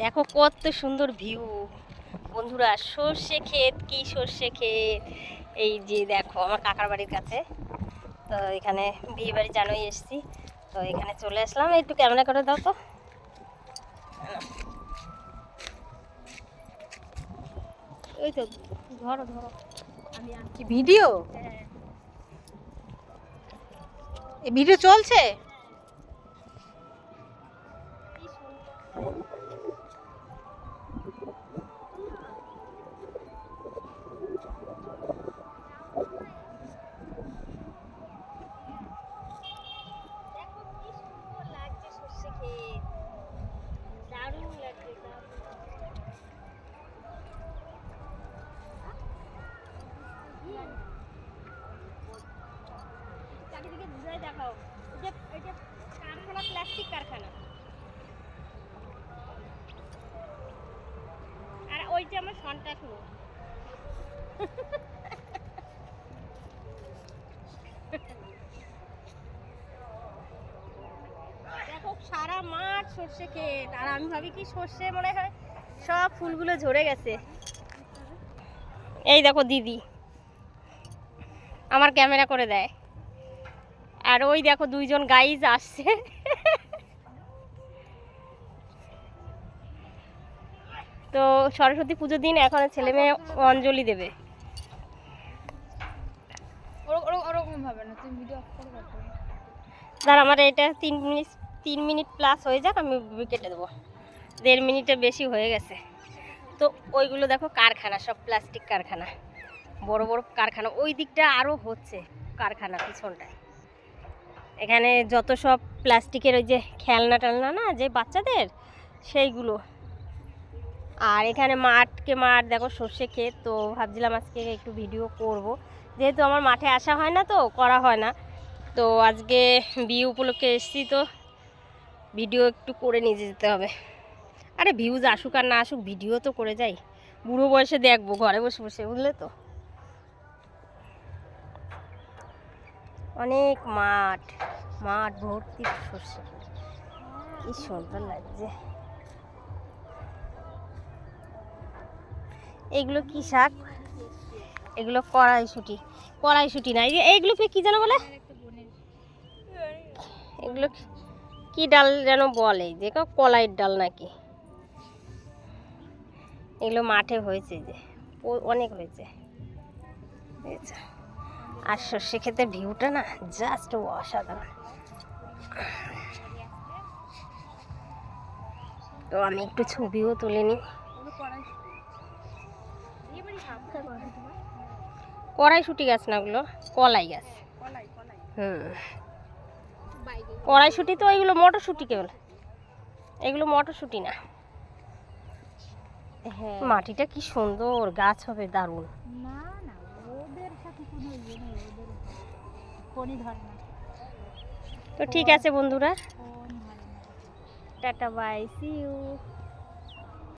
দেখো কত সুন্দর ভিউ বন্ধুরা সর্ষে ক্ষেত কি সর্ষে ক্ষেত? এই যে দেখো আমার কাকার বাড়ির কাছে। তো এখানে বিয়ে বাড়ি জানোই এসছি। তো এখানে চলে আসলাম। একটু ক্যামেরা করে দাও তো। ওই তো ধরো ধরো। আমি কি ভিডিও? হ্যাঁ। এই ভিডিও চলছে? দেখাও। যে কারখানা প্লাস্টিক কারখানা। আর ওইটা আমার সন্তান দেখো, সারা মাঠ সর্ষে ক্ষেত। আর আমি ভাবি কি সর্ষে মনে হয় সব ফুলগুলো ঝরে গেছে। এই দেখো দিদি। আমার ক্যামেরা করে দেয়। আর ওই দেখো দুইজন গাইজ আসছে। তো সরস্বতী পুজোর দিন এখন ছেলে মেয়ে অঞ্জলি দেবে। ধর আমার এটা তিন মিনিট তিন মিনিট প্লাস হয়ে যাক আমি কেটে দেবো। দেড় মিনিটে বেশি হয়ে গেছে। তো ওইগুলো দেখো কারখানা সব প্লাস্টিক কারখানা। বড় বড় কারখানা। ওই দিকটা আরও হচ্ছে কারখানা পিছনটায়। এখানে যত সব প্লাস্টিকের ওই যে খেলনা টেলনা না, যে বাচ্চাদের, সেইগুলো। আর এখানে মাঠকে মাঠ, দেখো সর্ষে ক্ষেত, তো ভাবছিলাম আজকে একটু ভিডিও করব। যেহেতু আমার মাঠে আসা হয় না তো, করা হয় না। তো আজকে বিয়ে উপলক্ষে এসেছি তো ভিডিও একটু করে নিয়ে যেতে হবে। আরে ভিউজ আসুক আর না আসুক ভিডিও তো করে যাই। বুড়ো বয়সে দেখব, ঘরে বসে বসে, বুঝলে তো? অনেক মাঠ মাঠ ভর্তি সর্ষে কি সুন্দর লাগছে। এগুলো কি শাক? এগুলো কড়াইশুটি। কড়াইশুটি না এইগুলোকে কি যেন বলে? এগুলো কি- ডাল যেন বলে, যে কলাইয়ের ডাল নাকি। এগুলো মাঠে হয়েছে যে অনেক হয়েছে। বুঝেছ? আর সর্ষে ক্ষেতের ভিউটা না জাস্ট অসাধারণ। তো আমি একটু ছবিও তুলে নিই। কড়াইশুটি গাছ না ওগুলো? কলাই গাছ। হুম। কড়াইশুটি তো এগুলো মটরশুটি কেবল। এগুলো মটরশুটি না। হ্যাঁ। মাটিটা কি সুন্দর গাছ হবে দারুণ। কোনো ইয়ে নেই ওদের ফোনই ধরে না। তো ঠিক আছে বন্ধুরা। Tata bye C you